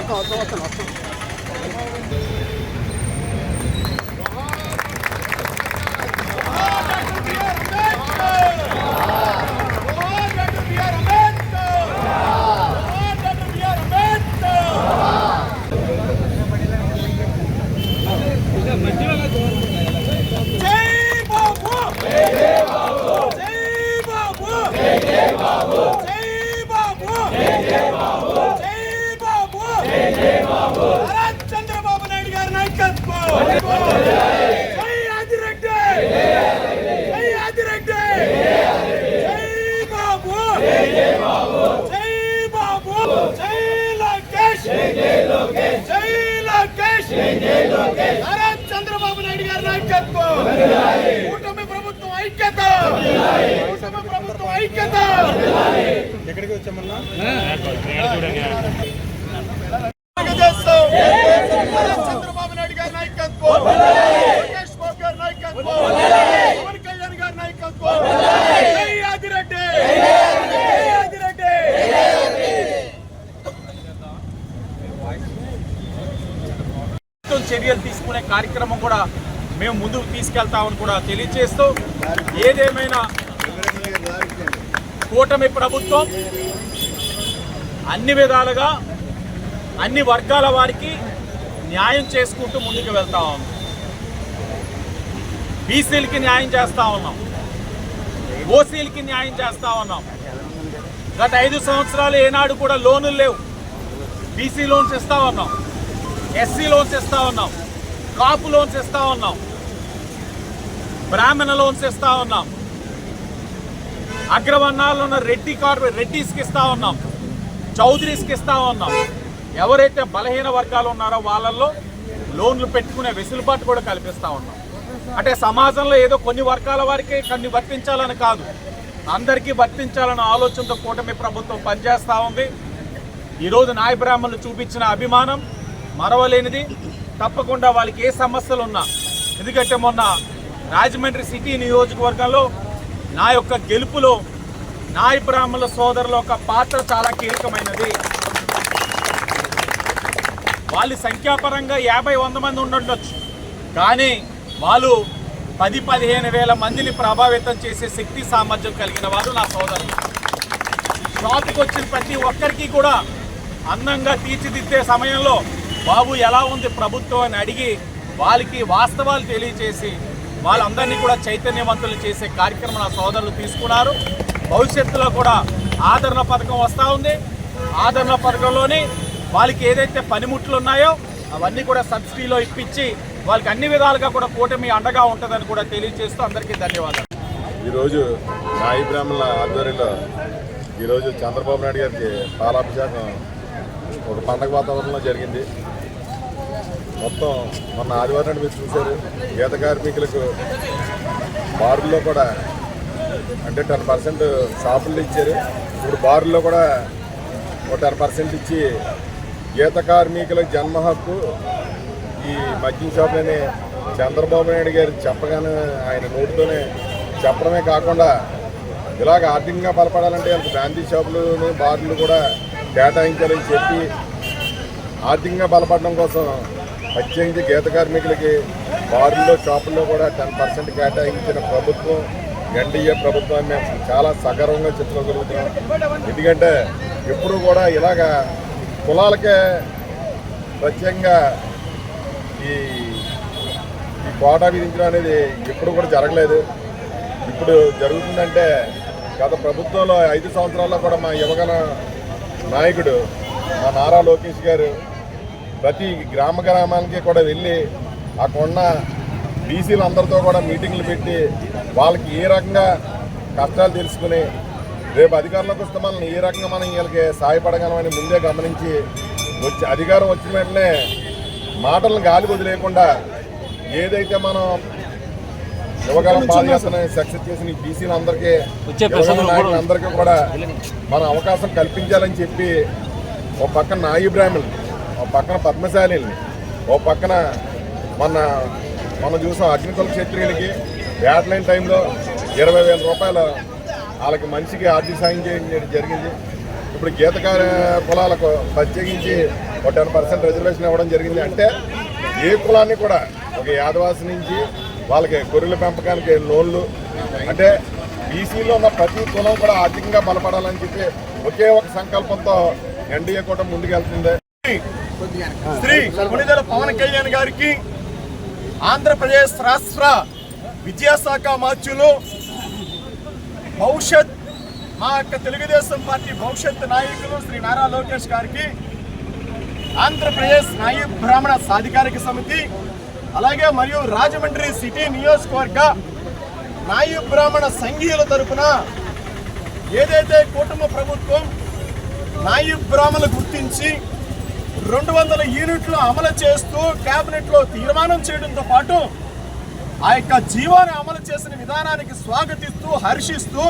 ったまってます చంద్రబాబు నాయుడు గారి నాయకత్వం. జై ఆదిరెడ్డి! జై ఆదిరెడ్డి! జై బాబు! జై బాబు! జై లోకేష్! జై లోకేష్! నారా చంద్రబాబు నాయుడు గారి నాయకత్వం. కూటమి ప్రభుత్వం ఐక్యత. కూటమి ప్రభుత్వం ఐక్యత. ఎక్కడికి వచ్చామన్నా తెలుగుదేశం చంద్రబాబు నాయుడు గారి నాయకత్వం లోకేష్ బాబు గారి నాయకత్వం పవన్ కళ్యాణ్ గారి నాయకత్వం జై ఆదిరెడ్డి జై ఆదిరెడ్డి ప్రభుత్వం చర్యలు తీసుకునే కార్యక్రమం కూడా మేము ముందుకు తీసుకెళ్తామని కూడా తెలియజేస్తూ ఏదేమైనా కూటమి ప్రభుత్వం అన్ని విధాలుగా అన్ని వర్గాల వారికి న్యాయం చేసుకుంటూ ముందుకు వెళ్తా ఉన్నాం. బీసీలకి న్యాయం చేస్తా ఉన్నాం. ఓసీలకి న్యాయం చేస్తా ఉన్నాం. గత ఐదు సంవత్సరాలు ఏనాడు కూడా లోన్లు లేవు. బీసీ లోన్స్ ఇస్తా ఉన్నాం. ఎస్సీ లోన్స్ ఇస్తా ఉన్నాం. కాపు లోన్స్ ఇస్తా ఉన్నాం. బ్రాహ్మణ లోన్స్ ఇస్తా ఉన్నాం. అగ్రవర్ణాల్లో ఉన్న రెడ్డి కార్పొరేట్ రెడ్డిస్కి ఇస్తా ఉన్నాం. చౌదరీస్కి ఇస్తా ఉన్నాం. ఎవరైతే బలహీన వర్గాలు ఉన్నారో వాళ్ళల్లో లోన్లు పెట్టుకునే వెసులుబాటు కూడా కల్పిస్తూ ఉన్నాం. అంటే సమాజంలో ఏదో కొన్ని వర్గాల వారికి కొన్ని వర్తించాలని కాదు. అందరికీ వర్తించాలన్న ఆలోచనతో కూటమి ప్రభుత్వం పనిచేస్తూ ఉంది. ఈరోజు నాయ బ్రాహ్మణులు చూపించిన అభిమానం మరవలేనిది. తప్పకుండా వాళ్ళకి ఏ సమస్యలు ఉన్నా ఎందుకంటే మొన్న రాజమండ్రి సిటీ నియోజకవర్గంలో నా యొక్క గెలుపులో నాయ బ్రాహ్మణుల సోదరుల యొక్క పాత్ర చాలా కీలకమైనది. వాళ్ళు సంఖ్యాపరంగా యాభై వంద మంది ఉండొచ్చు కానీ వాళ్ళు పది పదిహేను వేల మందిని ప్రభావితం చేసే శక్తి సామర్థ్యం కలిగిన వారు నా సోదరులు. షాప్కి వచ్చిన ప్రతి ఒక్కరికి కూడా అందంగా తీర్చిదిద్దే సమయంలో బాబు ఎలా ఉంది ప్రభుత్వం అని అడిగి వాళ్ళకి వాస్తవాలు తెలియచేసి వాళ్ళందరినీ కూడా చైతన్యవంతులు చేసే కార్యక్రమం నా సోదరులు తీసుకున్నారు. భవిష్యత్తులో కూడా ఆదరణ పథకం వస్తూ ఉంది. ఆదరణ పథకంలోని వాళ్ళకి ఏదైతే పనిముట్లు ఉన్నాయో అవన్నీ కూడా సబ్సిడీలో ఇప్పించి వాళ్ళకి అన్ని విధాలుగా కూడా కూటమి అండగా ఉంటుందని కూడా తెలియజేస్తూ అందరికీ ధన్యవాదాలు. ఈరోజు సాయి బ్రాహ్మణుల ఆధ్వర్యంలో ఈరోజు చంద్రబాబు నాయుడు గారికి పాలాభిషేకం ఒక పండగ వాతావరణంలో జరిగింది. మొత్తం మొన్న ఆదివారం నాడు మీరు చూశారు గీత కార్మికులకు బారుల్లో కూడా అంటే టెన్ పర్సెంట్ షాపుల్లో ఇచ్చారు. ఇప్పుడు బారుల్లో కూడా ఒక టెన్ పర్సెంట్ ఇచ్చి గీత కార్మికుల జన్మ హక్కు. ఈ మద్యం షాపులని చంద్రబాబు నాయుడు గారు చెప్పగానే ఆయన నోటితోనే చెప్పడమే కాకుండా ఇలాగ ఆర్థికంగా బలపడాలంటే వాళ్ళకి బ్రాందీ షాపులు బార్లు కూడా కేటాయించాలని చెప్పి ఆర్థికంగా బలపడడం కోసం ప్రత్యేకించి గీత కార్మికులకి బార్లో షాపుల్లో కూడా టెన్ పర్సెంట్ కేటాయించిన ప్రభుత్వం ఎన్డీఏ ప్రభుత్వాన్ని మేము చాలా సగర్వంగా చెప్పుకోగలుగుతున్నాం. ఎందుకంటే ఎప్పుడు కూడా ఇలాగా కులాలకే ప్రత్యేకంగా ఈ ఈ కోటా విధించడం అనేది ఎప్పుడు కూడా జరగలేదు. ఇప్పుడు జరుగుతుందంటే గత ప్రభుత్వంలో ఐదు సంవత్సరాల్లో కూడా మా యువగల నాయకుడు మా నారా లోకేష్ గారు ప్రతి గ్రామ గ్రామానికి కూడా వెళ్ళి అక్కడున్న బీసీలు అందరితో కూడా మీటింగ్లు పెట్టి వాళ్ళకి ఏ రకంగా కష్టాలు తెలుసుకుని రేపు అధికారంలోకి వస్తే మనల్ని ఏ రకంగా మనం వీళ్ళకి సాయపడగలమని ముందే గమనించి వచ్చి అధికారం వచ్చిన వెంటనే మాటలను గాలి వదిలేయకుండా ఏదైతే మనం యువకాలం పాదయాత్ర సక్సెస్ చేసిన బీసీలు అందరికీ అందరికీ కూడా మన అవకాశం కల్పించాలని చెప్పి ఒక పక్కన నాయి బ్రాహ్మణులు ఒక పక్కన పద్మశాలిని ఒక పక్కన మన మనం చూసాం అగ్నికుల క్షత్రియులకి బ్యాట్ లైన్ టైంలో ఇరవై వేల రూపాయలు వాళ్ళకి మనిషికి ఆర్థిక సాయం చేయడం జరిగింది. ఇప్పుడు గీతకార కులాలకు ప్రత్యేకించి ఒక టెన్ పర్సెంట్ రిజర్వేషన్ ఇవ్వడం జరిగింది. అంటే ఏ కులాన్ని కూడా ఒక యాదవాసి నుంచి వాళ్ళకి గొర్రెల పెంపకానికి లోన్లు అంటే బీసీలో ఉన్న ప్రతి కులం కూడా ఆర్థికంగా బలపడాలని చెప్పి ఒకే ఒక సంకల్పంతో ఎన్డీఏ కూడా ముందుకెళ్తుంది. శ్రీ మునిదల పవన్ కళ్యాణ్ గారికి ఆంధ్రప్రదేశ్ రాష్ట్ర విద్యాశాఖ మార్చులు భవిష్యత్ మా యొక్క తెలుగుదేశం పార్టీ భవిష్యత్ నాయకులు శ్రీ నారా లోకేష్ గారికి ఆంధ్రప్రదేశ్ నాయ బ్రాహ్మణ సాధికారిక సమితి అలాగే మరియు రాజమండ్రి సిటీ నియోజకవర్గ నాయ బ్రాహ్మణ సంఘీయుల తరఫున ఏదైతే కుటుంబ ప్రభుత్వం నాయ బ్రాహ్మణులు గుర్తించి రెండు వందల యూనిట్లు అమలు చేస్తూ క్యాబినెట్లో తీర్మానం చేయడంతో పాటు ఆ యొక్క జీవాన్ని అమలు చేసిన విధానానికి స్వాగతిస్తూ హర్షిస్తూ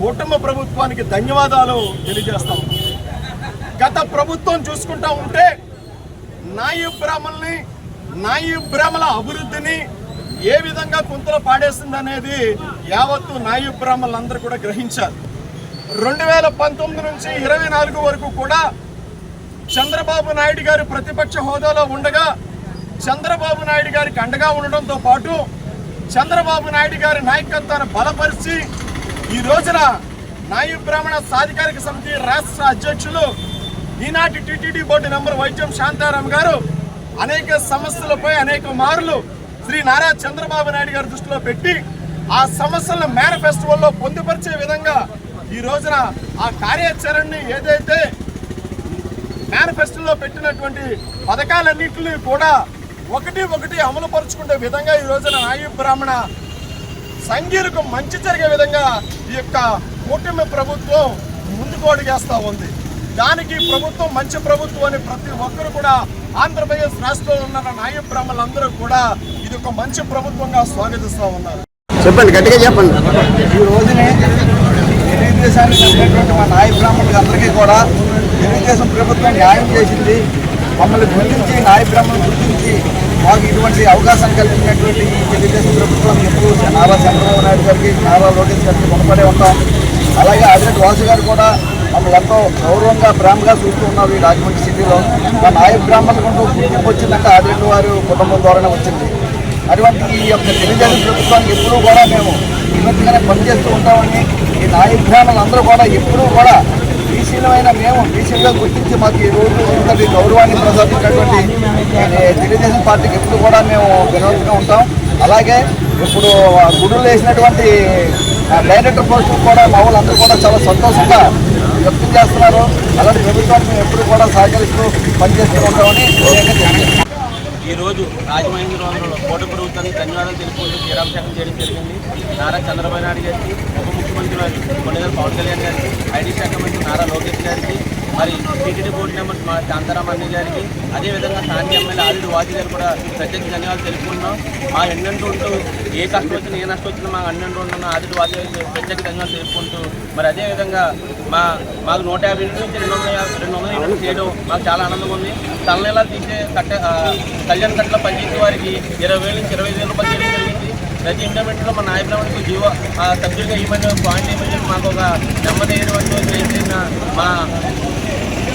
కుటుంబ ప్రభుత్వానికి ధన్యవాదాలు తెలియజేస్తాం గత ప్రభుత్వం చూసుకుంటా ఉంటే నాయు బ్రాహ్మణుల్ని నాయు బ్రాహ్మణ అభివృద్ధిని ఏ విధంగా కుంతలు పాడేసింది అనేది యావత్తు నాయు బ్రాహ్మణులందరూ కూడా గ్రహించారు. రెండు వేల పంతొమ్మిది నుంచి ఇరవై నాలుగు వరకు కూడా చంద్రబాబు నాయుడు గారు ప్రతిపక్ష హోదాలో ఉండగా చంద్రబాబు నాయుడు గారికి అండగా ఉండడంతో పాటు చంద్రబాబు నాయుడు గారి నాయకత్వాన్ని బలపరిచి ఈ రోజున నాయు బ్రాహ్మణ సాధికారిక సమితి రాష్ట్ర అధ్యక్షులు ఈనాటి టిటిడి బోర్డు నంబర్ వైద్యం శాంతారాం గారు అనేక సమస్యలపై అనేక మార్లు శ్రీ నారా చంద్రబాబు నాయుడు గారి దృష్టిలో పెట్టి ఆ సమస్యలను మేనిఫెస్టోల్లో పొందుపరిచే విధంగా ఈ రోజున ఆ కార్యాచరణని ఏదైతే మేనిఫెస్టోలో పెట్టినటువంటి పథకాలన్నింటినీ కూడా ఒకటి ఒకటి అమలు పరుచుకునే విధంగా ఈ రోజున నాయు బ్రాహ్మణ సంఘీయులకు మంచి జరిగే విధంగా ఈ యొక్క కూటమి ప్రభుత్వం ముందుకు అడుగేస్తా ఉంది. దానికి ప్రభుత్వం మంచి ప్రభుత్వం అని ప్రతి ఒక్కరు కూడా ఆంధ్రప్రదేశ్ రాష్ట్రంలో ఉన్న నాయ బ్రాహ్మణులందరూ కూడా ఇది ఒక మంచి ప్రభుత్వంగా స్వాగతిస్తూ ఉన్నారు. చెప్పండి గట్టిగా చెప్పండి. ఈ రోజునే తెలుగుదేశానికి మా నాయ బ్రాహ్మణులు అందరికీ కూడా తెలుగుదేశం ప్రభుత్వం న్యాయం చేసింది. మమ్మల్ని గుర్తించి నాయ బ్రాహ్మణులు గుర్తించి మాకు ఇటువంటి అవకాశం కల్పించినటువంటి ఈ తెలుగుదేశం ప్రభుత్వం ఎప్పుడు నారా చంద్రబాబు నాయుడు గారికి నారా లోకేష్ గారికి రుణపడే ఉంటాం. అలాగే ఆదిరెడ్డి వాసు గారు కూడా మమ్మల్ని ఎంతో గౌరవంగా ప్రేమగా చూస్తూ ఉన్నారు ఈ రాజమండ్రి సిటీలో. మా నాయ బ్రాహ్మణులకు గుర్తింపు వచ్చిందంటే ఆదిరెడ్డి వారి కుటుంబం ద్వారానే వచ్చింది. అటువంటి ఈ యొక్క తెలుగుదేశం ప్రభుత్వానికి ఎప్పుడూ కూడా మేము వినతిగానే పనిచేస్తూ ఉంటామని ఈ నాయకులు అందరూ కూడా ఎప్పుడూ కూడా బీసీలమైన మేము బీసీలుగా గుర్తించి మాకు ఈ రోజు ఇంతటి గౌరవాన్ని ప్రసాదించినటువంటి తెలుగుదేశం పార్టీకి ఎప్పుడు కూడా మేము విరోధంగా ఉంటాం. అలాగే ఇప్పుడు గుడులు వేసినటువంటి డైరెక్టర్ పోస్టులు కూడా మా వాళ్ళందరూ కూడా చాలా సంతోషంగా వ్యక్తం చేస్తున్నారు. అలాంటి ప్రభుత్వాన్ని మేము ఎప్పుడు కూడా సహకరిస్తూ పనిచేస్తూ ఉంటామని ఈరోజు రాజమహేంద్రవరంలో కోట ప్రభుత్వానికి ధన్యవాదాలు తెలుపుకుంటూ శ్రీరామశాఖం చేయడం జరిగింది. నారా చంద్రబాబు నాయుడు గారికి ఉప ముఖ్యమంత్రి వారు కొండగల పవన్ కళ్యాణ్ గారికి ఐటీ శాఖ మంత్రి నారా లోకేష్ గారికి మరి టీటీడీ బోర్డు మెంబర్స్ మా శాంతారామణ్య గారికి అదేవిధంగా స్థానిక ఎమ్మెల్యే ఆదిడు వాజీ గారు కూడా ప్రత్యేక ధన్యవాదాలు తెలుపుకుంటున్నాం. మా ఎన్నంటూ ఉంటూ ఏ కష్టం వచ్చినా ఏ నష్టం వచ్చినా మా అన్నంటూ ఉంటున్న ఆదిడు వాజీ గారికి ప్రత్యేక ధన్యవాదాలు తెలుపుకుంటూ మరి అదేవిధంగా మా మాకు నూట యాభై నుంచి రెండు వందల యాభై రెండు వందల యూనిట్లు చేయడం మాకు చాలా ఆనందంగా ఉంది. తలనెలా తీసే కట్ట ఆ, కళ్యాణ్ కట్టలో వారికి ఇరవై వేల నుంచి ఇరవై ఐదు వేలు పని జరిగింది. ప్రతి ఇంటర్మీడియట్లో మా నాయకులకు జీవో ఆ సబ్జెక్ట్గా ఇవ్వమని పాయింట్ ఇవ్వండి మాకు ఒక నెమ్మదైనటువంటి మా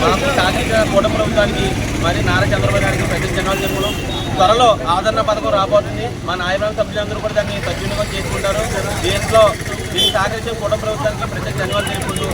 మాకు సాధిక కూట ప్రభుత్వానికి మరి నారా చంద్రబాబు గారికి ప్రతి జనాలు చెప్పులు త్వరలో ఆదరణ పథకం రాబోతుంది. మా నాయకుల సభ్యులందరూ కూడా దాన్ని సద్వినియోగం చేసుకుంటారు. దీంట్లో దీన్ని సహకరించే కూట ప్రభుత్వానికి ప్రత్యేక జనాలు తెలుపుకుంటూ